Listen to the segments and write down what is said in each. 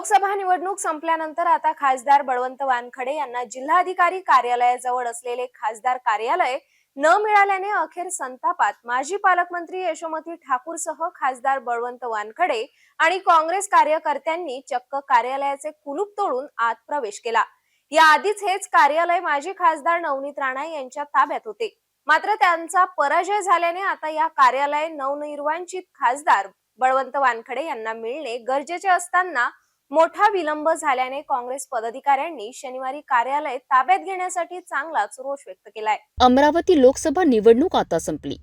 लोकसभा निवडणूक संपल्यानंतर आता खासदार बळवंत वानखडे यांना जिल्हाधिकारी कार्यालयाजवळ असलेले खासदार कार्यालय न मिळाल्याने अखेर संतापात. माजी पालकमंत्री यशोमती ठाकूरसह खासदार बळवंत वानखडे आणि काँग्रेस कार्यकर्त्यांनी चक्क कार्यालयाचे कुलूप तोडून आत प्रवेश केला. या आधीच हेच कार्यालय माजी खासदार नवनीत राणा यांच्या ताब्यात होते. मात्र त्यांचा पराजय झाल्याने आता या कार्यालय नवनिर्वांचित खासदार बळवंत वानखडे यांना मिळणे गरजेचे असताना मोठा विलंब झाल्याने काँग्रेस पदाधिकाऱ्यांनी शनिवारी कार्यालय ताब्यात घेण्यासाठी चांगलाच रोष व्यक्त केलाय. अमरावती लोकसभा निवडणूक आता संपली.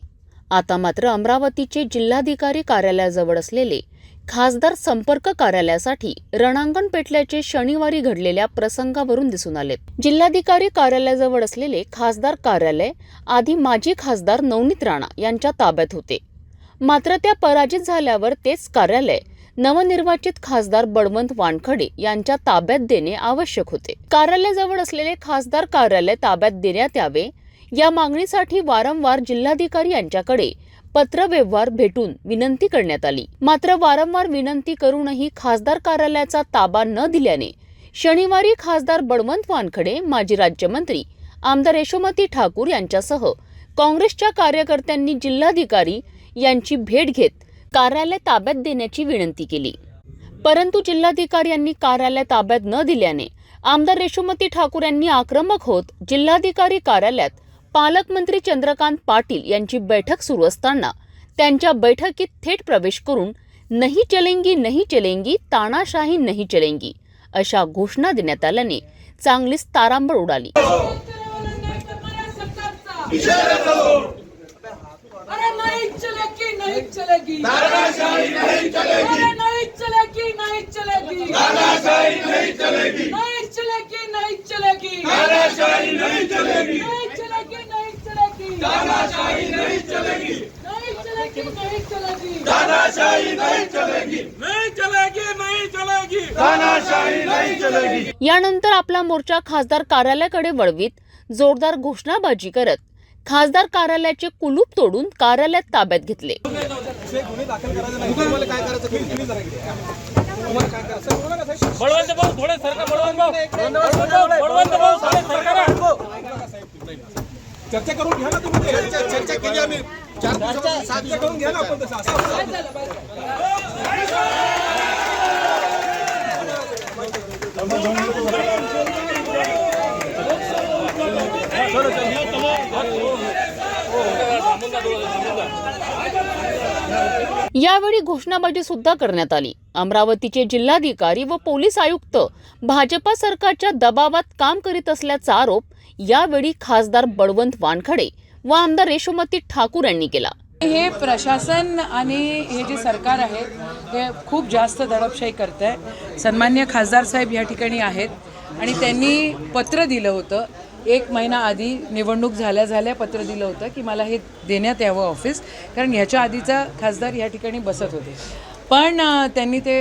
आता मात्र अमरावतीचे जिल्हाधिकारी कार्यालयाजवळ असलेले खासदार संपर्क कार्यालयासाठी रणांगण पेटल्याचे शनिवारी घडलेल्या प्रसंगावरून दिसून आलेत जिल्हाधिकारी कार्यालयाजवळ असलेले खासदार कार्यालय आधी माजी खासदार नवनीत राणा यांच्या ताब्यात होते. मात्र त्या पराजित झाल्यावर तेच कार्यालय नवनिर्वाचित खासदार बळवंत वानखडे यांच्या ताब्यात देणे आवश्यक होते. कार्यालयाजवळ असलेले खासदार कार्यालय ताब्यात देण्यात यावे या मागणीसाठी वारंवार जिल्हाधिकारी यांच्याकडे पत्रव्यवहार भेटून विनंती करण्यात आली. मात्र वारंवार विनंती करूनही खासदार कार्यालयाचा ताबा न दिल्याने शनिवारी खासदार बळवंत वानखडे माजी राज्यमंत्री आमदार यशोमती ठाकूर यांच्यासह काँग्रेसच्या कार्यकर्त्यांनी जिल्हाधिकारी यांची भेट घेत कार्यालय ताब्यात देण्याची विनंती केली. परंतु जिल्हाधिकारी यांनी कार्यालय ताब्यात न दिल्याने आमदार रेशुमती ठाकूर यांनी आक्रमक होत जिल्हाधिकारी कार्यालयात पालकमंत्री चंद्रकांत पाटील यांची बैठक सुरू असताना त्यांच्या बैठकीत थेट प्रवेश करून नाही चलेंगी नाही चलेंगी तानाशाही नाही चलेंगी अशा घोषणा देण्यात आल्याने चांगलीच तारांबळ उडाली. नहीं चलेगी तानाशाही नहीं चलेगी अरे नहीं चलेगी नहीं चलेगी तानाशाही नहीं चलेगी नहीं चलेगी नहीं चलेगी तानाशाही नहीं चलेगी नहीं चलेगी नहीं चलेगी तानाशाही नहीं चलेगी नहीं चलेगी नहीं चलेगी तानाशाही नहीं चलेगी नहीं चलेगी नहीं चलेगी तानाशाही नहीं चलेगी यानंतर आपला मोर्चा खासदार कार्यालयाकडे वळवीत जोरदार घोषणाबाजी करत खासदार कार्यालयाचे कुलूप तोडून कार्यालयात ताब्यात घेतले बळवंत भाऊ थोडे सरका बळवंत भाऊ बळवंत भाऊ बळवंत भाऊ थोडे सरका चर्चा करून घ्या ना तुम्ही ते. चर्चा केली आम्ही चर्चा करून घ्या ना आपण तसं. यावेळी घोषणाबाजी सुद्धा करण्यात आली. अमरावतीचे जिल्हाधिकारी व पोलीस आयुक्त भाजपा सरकारच्या दबावात काम करीत असल्याचा आरोप यावेळी खासदार बळवंत वानखडे व आमदार रेशोमती ठाकूर यांनी केला. हे प्रशासन आणि हे जे सरकार आहे हे खूप जास्त दडपशाही करत आहे सन्मान्य खासदार साहेब या ठिकाणी आहेत आणि त्यांनी पत्र दिलं होतं. एक महिना आधी निवडणूक झाल्या झाल्या पत्र दिलं होतं की मला हे देण्यात यावं ऑफिस कारण ह्याच्या आधीचा खासदार या ठिकाणी बसत होते. पण त्यांनी ते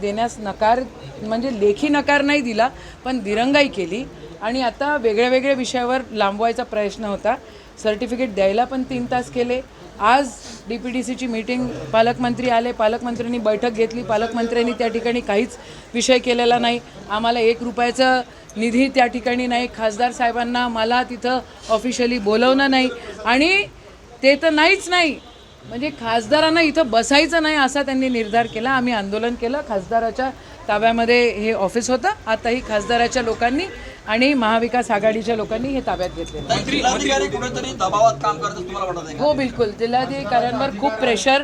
देण्यास नकार म्हणजे लेखी नकार नाही दिला पण दिरंगाई केली आणि आता वेगळ्या वेगळ्या विषयावर लांबवायचा प्रयत्न होता. सर्टिफिकेट द्यायला पण तीन तास केले. आज डी पी डी सीची मीटिंग पालकमंत्री आले पालकमंत्र्यांनी बैठक घेतली पालकमंत्र्यांनी त्या ठिकाणी काहीच विषय केलेला नाही. आम्हाला एक रुपयाचं निधी त्या ठिकाणी नाही. खासदार साहेबांना मला तिथं ऑफिशियली बोलवणं नाही. आणि ते तर नाहीच नाही. म्हणजे खासदारांना इथं बसायचं नाही असा त्यांनी निर्धार केला. आम्ही आंदोलन केलं. खासदाराच्या ताब्यामध्ये हे ऑफिस होतं. आताही खासदाराच्या लोकांनी आणि महाविकास आघाडीच्या लोकांनी हे ताब्यात घेतले आहे. हो बिलकुल. जिल्हाधिकाऱ्यांवर खूप प्रेशर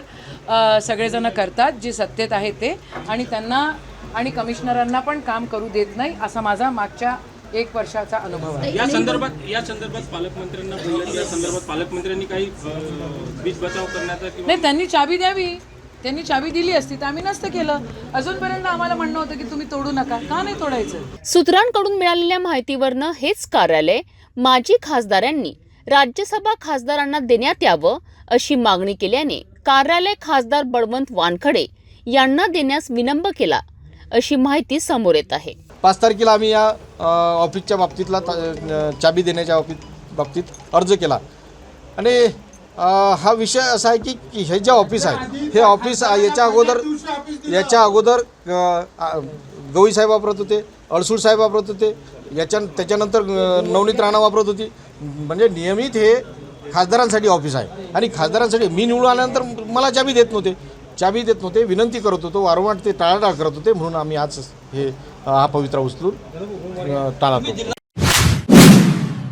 सगळेजण करतात. जे सत्तेत आहेत ते. आणि त्यांना आणि कमिशनरांना पण काम करू देत नाही असा माझा मागच्या एक वर्षाचा अनुभव आहे. या संदर्भात या संदर्भात पालकमंत्र्यांना बोललं या संदर्भात पालकमंत्र्यांनी काही बीज बचाव करण्याचा नाही त्यांनी चाबी द्यावी. त्यांनी चाबी दिली असती तर आम्ही नसतं केलं. अजूनपर्यंत आम्हाला म्हणणं होतं की तुम्ही तोडू नका. का नाही तोडायचं? सूत्रांकडून मिळालेल्या माहितीवरनं हेच कार्यालय माजी खासदारांनी राज्यसभा खासदारांना देण्यात यावं अशी मागणी केल्याने कार्यालय खासदार बळवंत वानखडे यांना देण्यास विलंब केला. अशी माहिती समोर येत आहे. पाच तारखेला आम्ही या ऑफिसच्या बाबतीतला चाबी देण्याच्या बाबतीत बाबतीत अर्ज केला. आणि हा विषय असा आहे की की हे जे ऑफिस आहे हे ऑफिस याच्या अगोदर याच्या अगोदर गवई साहेब वापरत होते अडसूळ साहेब वापरत होते याच्या त्याच्यानंतर नवनीत राणा वापरत होती. म्हणजे नियमित हे खासदारांसाठी ऑफिस आहे. आणि खासदारांसाठी मी निवडून आल्यानंतर मला चाबी देत नव्हते. चावी देत नव्हते विनंती करत होतो वारंवार ते टाळाटाळ करत होते म्हणून आम्ही आज हे हा पवित्रा उचलून अं, टाळा